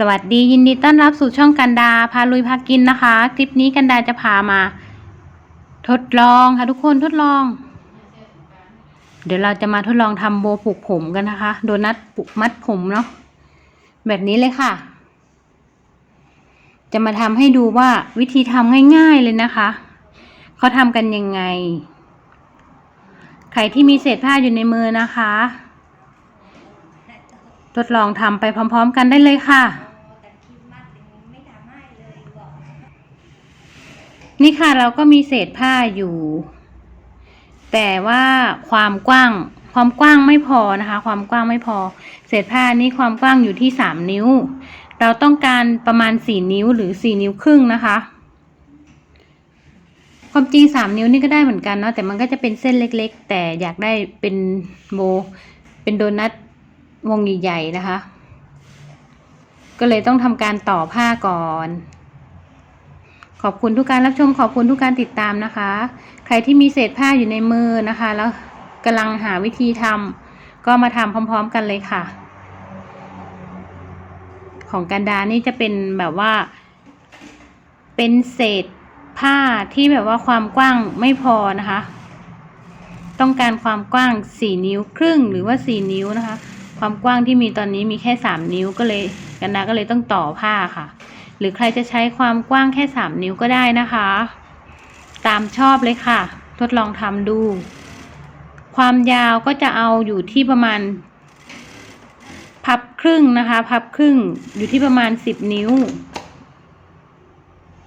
สวัสดียินดีต้อนรับสู่ช่องกันดาพาลุยพากินนะคะ คลิปนี้กันดาจะพามา ทดลองค่ะทุกคนทดลอง เดี๋ยวเราจะมาทดลองทำโบผูกผมกันนะคะ โดนัทผูกมัดผมเนาะแบบนี้เลยค่ะ จะมาทำให้ดูว่าวิธีทำง่าย ๆเลยนะคะเขาทำกันยังไง ใครที่มีเศษผ้าอยู่ในมือนะคะทดลองทำไปพร้อม ๆ กันได้เลยค่ะ แต่คิดมากถึงไม่ทำให้เลยบอก นี่ค่ะเราก็มีเศษผ้าอยู่ แต่ว่าความกว้าง ความกว้างไม่พอนะคะ ความกว้างไม่พอ เศษผ้านี้ความกว้างอยู่ที่สามนิ้ว เราต้องการประมาณสี่นิ้วหรือสี่นิ้วครึ่งนะคะ ความจริงสามนิ้วนี่ก็ได้เหมือนกันเนาะแต่มันก็จะเป็นเส้นเล็ก ๆ แต่อยากได้เป็นโบ เป็นโดนัทวงใหญ่ๆนะคะ ก็เลยต้องทำการต่อผ้าก่อน ขอบคุณทุกการรับชมขอบคุณทุกการติดตามนะคะ ใครที่มีเศษผ้าอยู่ในมือนะคะ แล้วกำลังหาวิธีทำก็มาทำพร้อม ๆ กันเลยค่ะ ของกันดานี่จะเป็นแบบว่า เป็นเศษผ้าที่แบบว่าความกว้างไม่พอนะคะ ต้องการความกว้างสี่นิ้วครึ่งหรือว่าสี่นิ้วนะคะ ความกว้างที่มีตอนนี้มีแค่สามนิ้วก็เลยกันดาก็เลยต้องต่อผ้าค่ะ หรือใครจะใช้ความกว้างแค่สามนิ้วก็ได้นะคะ ตามชอบเลยค่ะ ทดลองทำดู ความยาวก็จะเอาอยู่ที่ประมาณ พับครึ่งนะคะ พับครึ่งอยู่ที่ประมาณสิบนิ้ว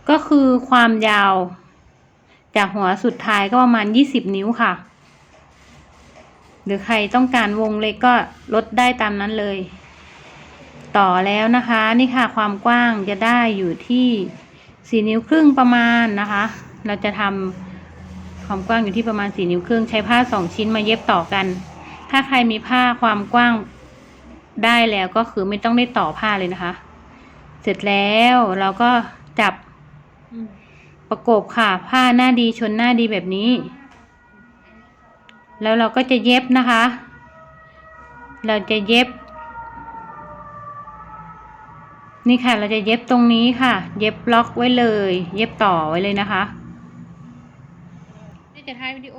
ก็คือความยาว จากหัวสุดท้ายก็ประมาณยี่สิบนิ้วค่ะ หรือใครต้องการวงเล็กก็ลดได้ตามนั้นเลย ต่อแล้วนะคะ นี่ค่ะความกว้างจะได้อยู่ที่สี่นิ้วครึ่งประมาณนะคะ เราจะทำความกว้างอยู่ที่ประมาณสี่นิ้วครึ่ง ใช้ผ้าสองชิ้นมาเย็บต่อกัน ถ้าใครมีผ้าความกว้างได้แล้วก็คือไม่ต้องได้ต่อผ้าเลยนะคะ เสร็จแล้วเราก็จับประกบค่ะ ผ้าหน้าดีชนหน้าดีแบบนี้ แล้วเราก็จะเย็บนะคะ เราจะเย็บ นี่ค่ะเราจะเย็บตรงนี้ค่ะ เย็บล็อกไว้เลย เย็บต่อไว้เลยนะคะนี่จะถ่ายวิดีโอ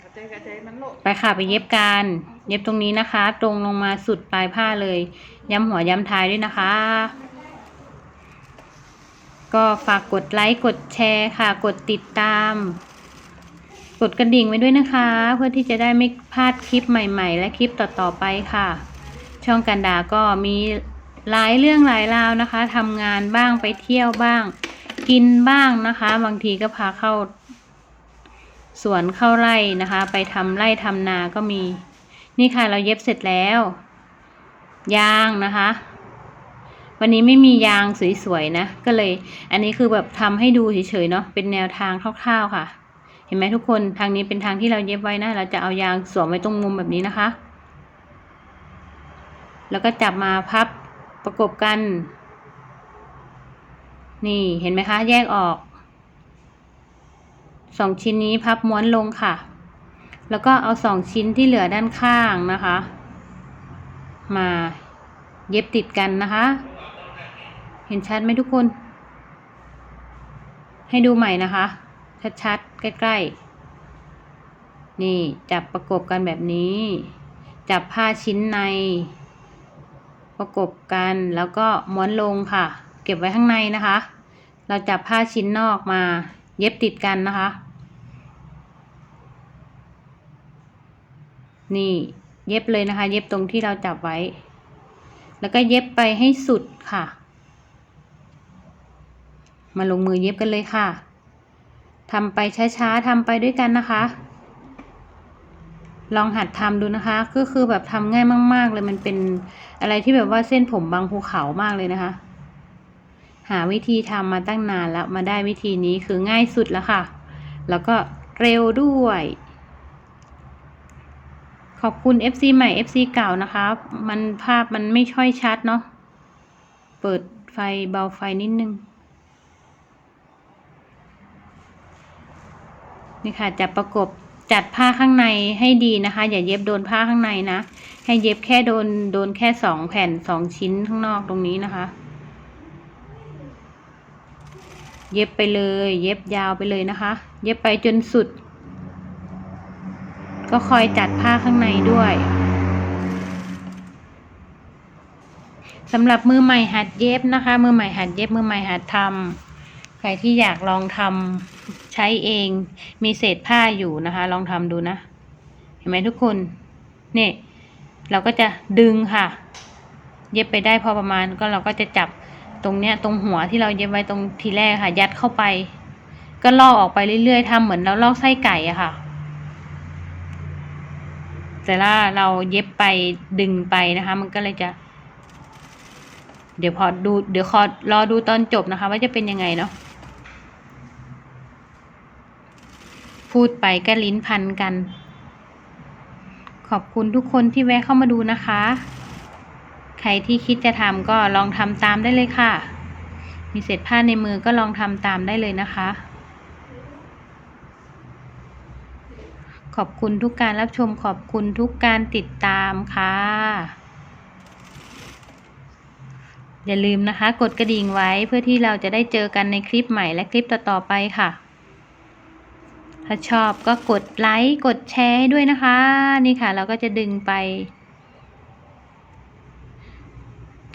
กระจายกระจายมันโลดไปค่ะไปเย็บกัน เย็บตรงนี้นะคะ ตรงลงมาสุดปลายผ้าเลย ย้ำหัวย้ำท้ายด้วยนะคะ ก็ฝากกดไลค์กดแชร์ค่ะ กดติดตาม กดกระดิ่งไว้ด้วยนะคะ เพื่อที่จะได้ไม่พลาดคลิปใหม่ ๆ และคลิปต่อๆไปค่ะ ช่องกันดาก็มี หลายเรื่องหลายราวนะคะทำงานบ้างไปเที่ยวบ้าง กินบ้างนะคะ บางทีก็พาเข้าสวนเข้าไร่นะคะ ไปทำไร่ทำนาก็มี นี่ค่ะเราเย็บเสร็จแล้ว ยางนะคะ วันนี้ไม่มียางสวยๆนะ ก็เลย อันนี้คือแบบทำให้ดูเฉยๆเนาะเป็นแนวทางคร่าวๆค่ะ เห็นไหมทุกคนทางนี้เป็นทางที่เราเย็บไว้นะเราจะเอายางสวมไว้ตรงมุมแบบนี้นะคะ แล้วก็จับมาพับ ประกบกัน นี่เห็นไหมคะ แยกออกสองชิ้นนี้พับม้วนลงค่ะ แล้วก็เอาสองชิ้นที่เหลือด้านข้างนะคะ มาเย็บติดกันนะคะ เห็นชัดไหมทุกคน ให้ดูใหม่นะคะ ชัดๆ ใกล้ๆ นี่จับประกบกันแบบนี้ จับผ้าชิ้นใน ประกบกันแล้วก็ม้วนลงค่ะ เก็บไว้ข้างในนะคะ เราจับผ้าชิ้นนอกมาเย็บติดกันนะคะ นี่เย็บเลยนะคะ เย็บตรงที่เราจับไว้ แล้วก็เย็บไปให้สุดค่ะ มาลงมือเย็บกันเลยค่ะทำไปช้าๆทำไปด้วยกันนะคะ ลองหัดทำดูนะคะ ก็คือแบบทำง่ายมาก ๆ เลยมันเป็นอะไรที่แบบว่าเส้นผมบางภูเขามากเลยนะคะ หาวิธีทำมาตั้งนานแล้วมาได้วิธีนี้คือง่ายสุดแล้วค่ะ แล้วก็เร็วด้วย ขอบคุณ FC ใหม่ FC เก่านะคะ มันภาพมันไม่ค่อยชัดเนาะเปิดไฟเบาไฟนิดนึงนี่ค่ะจับประกบ จัดผ้าข้างในให้ดีนะคะ อย่าเย็บโดนผ้าข้างในนะ ให้เย็บแค่โดนโดนแค่สองแผ่นสองชิ้นข้างนอกตรงนี้นะคะ เย็บไปเลย เย็บยาวไปเลยนะคะ เย็บไปจนสุด ก็คอยจัดผ้าข้างในด้วยสำหรับมือใหม่หัดเย็บนะคะ มือใหม่หัดเย็บมือใหม่หัดทำใครที่อยากลองทำ ช้เอง มีเศษผ้าอยู่นะคะ ลองทำดูนะ เห็นไหมทุกคนเนี่ยเราก็จะดึงค่ะ เย็บไปได้พอประมาณก็เราก็จะจับตรงเนี้ยตรงหัวที่เราเย็บไว้ตรงทีแรกค่ะ ยัดเข้าไป ก็ลอกออกไปเรื่อยๆทำเหมือนเราลอกไส้ไก่อะค่ะแต่ละเราเย็บไปดึงไปนะคะ มันก็เลยจะ เดี๋ยวพอดู เดี๋ยวขอรอดูตอนจบนะคะ ว่าจะเป็นยังไงเนาะ พูดไปก็ลิ้นพันกัน ขอบคุณทุกคนที่แวะเข้ามาดูนะคะ ใครที่คิดจะทำก็ลองทำตามได้เลยค่ะ มีเศษผ้าในมือก็ลองทำตามได้เลยนะคะ ขอบคุณทุกการรับชมขอบคุณทุกการติดตามค่ะ อย่าลืมนะคะ กดกระดิ่งไว้เพื่อที่เราจะได้เจอกันในคลิปใหม่และคลิปต่อๆไปค่ะ ถ้าชอบก็กดไลค์กดแชร์ด้วยนะคะ นี่ค่ะ เราก็จะดึงไป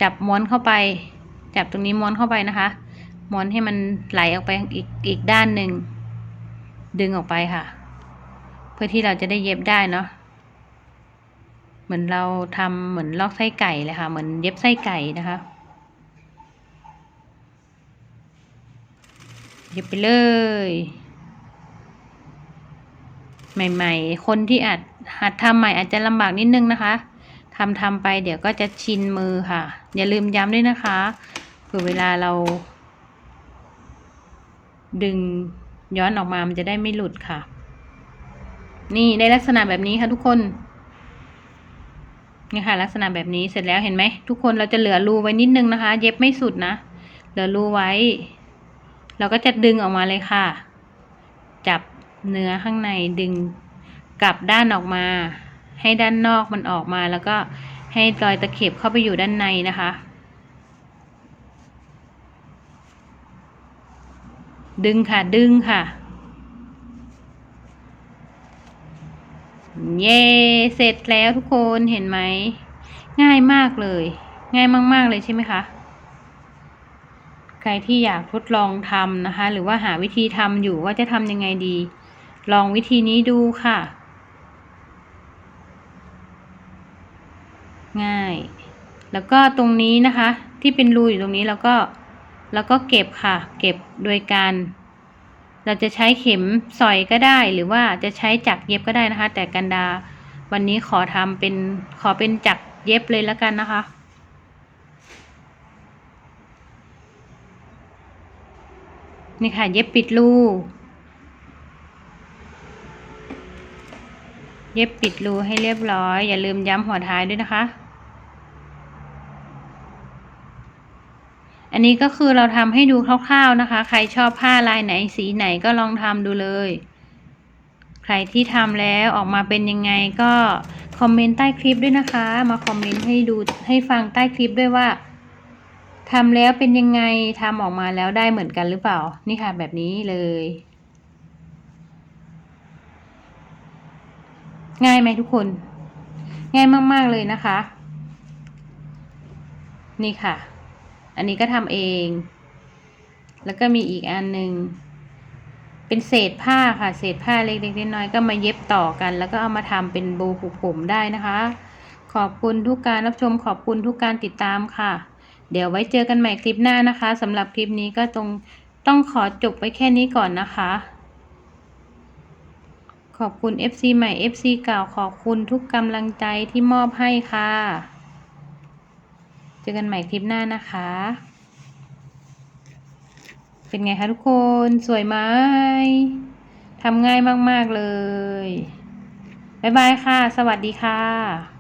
จับม้วนเข้าไป จับตรงนี้ม้วนเข้าไปนะคะ ม้วนให้มันไหลออกไปอีกอีกด้านหนึ่งดึงออกไปค่ะ เพื่อที่เราจะได้เย็บได้เนาะเหมือนเราทำเหมือนลอกไส้ไก่เลยค่ะ เหมือนเย็บไส้ไก่นะคะ เย็บไปเลย ใหม่ ๆ คนที่อาจหัดทำใหม่อาจจะลำบากนิดนึงนะคะทำทำไปเดี๋ยวก็จะชินมือค่ะ อย่าลืมย้ำด้วยนะคะเผื่อเวลาเรา ดึงย้อนออกมามันจะได้ไม่หลุดค่ะ นี่ได้ลักษณะแบบนี้ค่ะทุกคนนี่ค่ะ ลักษณะแบบนี้เสร็จแล้วเห็นไหมทุกคนเราจะเหลือรูไว้นิดนึงนะคะ เย็บไม่สุดนะเหลือรูไว้ เราก็จะดึงออกมาเลยค่ะ จับ เนื้อข้างในดึงกลับด้านออกมา ให้ด้านนอกมันออกมาแล้วก็ให้รอยตะเข็บเข้าไปอยู่ด้านในนะคะ ดึงค่ะดึงค่ะ เย้เสร็จแล้วทุกคนเห็นไหม ง่ายมากเลย ง่ายมาก ๆ เลยใช่ไหมคะใครที่อยากทดลองทำนะคะ หรือว่าหาวิธีทำอยู่ว่าจะทำยังไงดี ลองวิธีนี้ดูค่ะ ง่าย แล้วก็ตรงนี้นะคะ ที่เป็นรูอยู่ตรงนี้แล้วก็แล้วก็เก็บค่ะ เก็บโดยการ เราจะใช้เข็มสอยก็ได้ หรือว่าจะใช้จักรเย็บก็ได้นะคะ แต่กันดาวันนี้ขอทำเป็นขอเป็นจักรเย็บเลยแล้วกันนะคะนี่ค่ะเย็บปิดรู เย็บปิดรูให้เรียบร้อย อย่าลืมย้ำหัวท้ายด้วยนะคะ อันนี้ก็คือเราทำให้ดูคร่าวๆนะคะ ใครชอบผ้าลายไหนสีไหนก็ลองทำดูเลย ใครที่ทำแล้วออกมาเป็นยังไงก็คอมเมนต์ใต้คลิปด้วยนะคะ มาคอมเมนต์ให้ดูให้ฟังใต้คลิปด้วยว่าทำแล้วเป็นยังไงทำออกมาแล้วได้เหมือนกันหรือเปล่า นี่ค่ะแบบนี้เลย ง่ายไหมทุกคน ง่ายมาก ๆ เลยนะคะ นี่ค่ะ อันนี้ก็ทำเอง แล้วก็มีอีกอันหนึ่งเป็นเศษผ้าค่ะ เศษผ้าเล็กๆน้อยๆก็มาเย็บต่อกัน แล้วก็เอามาทำเป็นโบผูกผมได้นะคะ ขอบคุณทุกการรับชมขอบคุณทุกการติดตามค่ะ เดี๋ยวไว้เจอกันใหม่คลิปหน้านะคะสำหรับคลิปนี้ก็ตรงต้องขอจบไว้แค่นี้ก่อนนะคะ ขอบคุณ FC ใหม่ FC เก่าขอบคุณทุกกำลังใจที่มอบให้ค่ะ เจอกันใหม่คลิปหน้านะคะ เป็นไงคะทุกคนสวยไหมทำง่ายมาก ๆ เลย บ๊ายบายค่ะ สวัสดีค่ะ